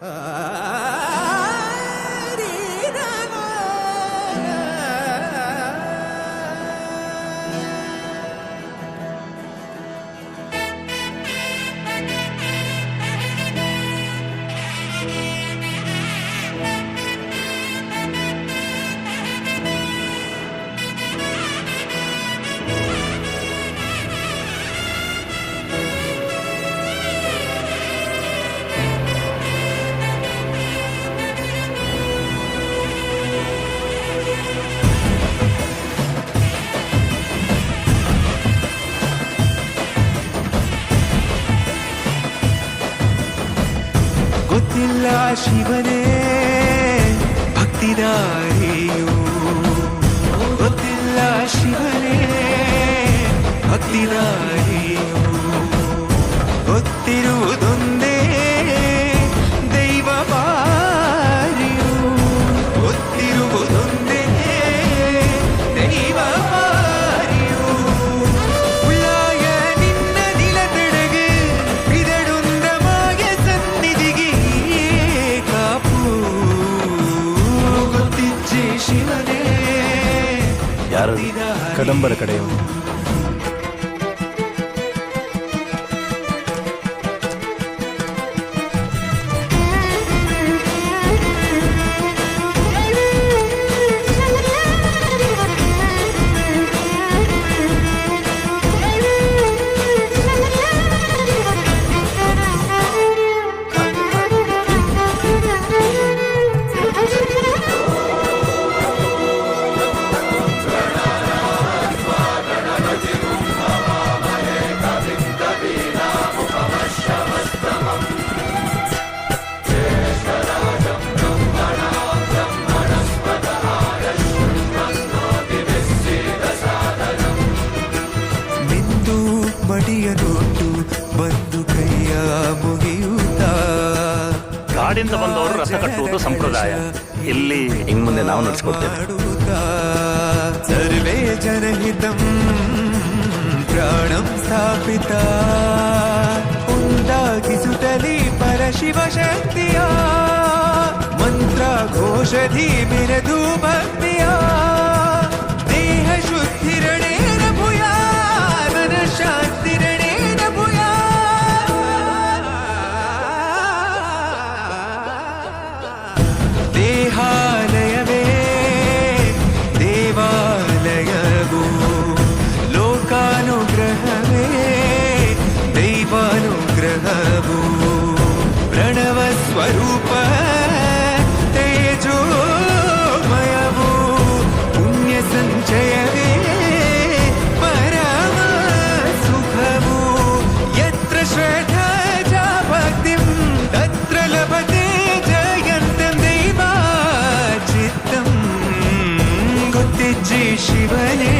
Ah ഭയമില്ല ശിവനെ. ഭക്തിതാരേയോ ഭക്തില്ല ശിവനെ. ഭക്തിതാരേയോ ഒത്തിരുതൊന്നേ ಶಿವನೇ ಯಾರು? ಕದಂಬರ ಕಡೆಯವರು. ಮಡಿಯ ನೋಟು ಬಂದು ಕೈಯ ಮುಗಿಯುತ್ತಾ? ಕಾಡಿಂದ ಬಂದವರು ರಥ ಕಟ್ಟುವುದು ಸಂಪ್ರದಾಯ. ಇಲ್ಲಿ ಇನ್ ಮುಂದೆ ನಾವು ನಡೆಸ್ಕೊಡ್ತೇವೆ. ಸರ್ವೇ ಜನಹಿತಂ ಪ್ರಾಣಂ ಸ್ಥಾಪಿತ. ಉಂಟಾಗಿಸುತ್ತಲಿ ಪರಶಿವ ಶಕ್ತಿಯ. ಮಂತ್ರ ಘೋಷಧಿ ಮೆರೆದು प्रणवस्वरूप तेजोमयवो पुण्यसञ्चयवे परमसुभवो यत्र श्रद्धा च भक्तिं तत्र लभते जयन्तं दैवाचित्तं गुत्तिज्जे शिवने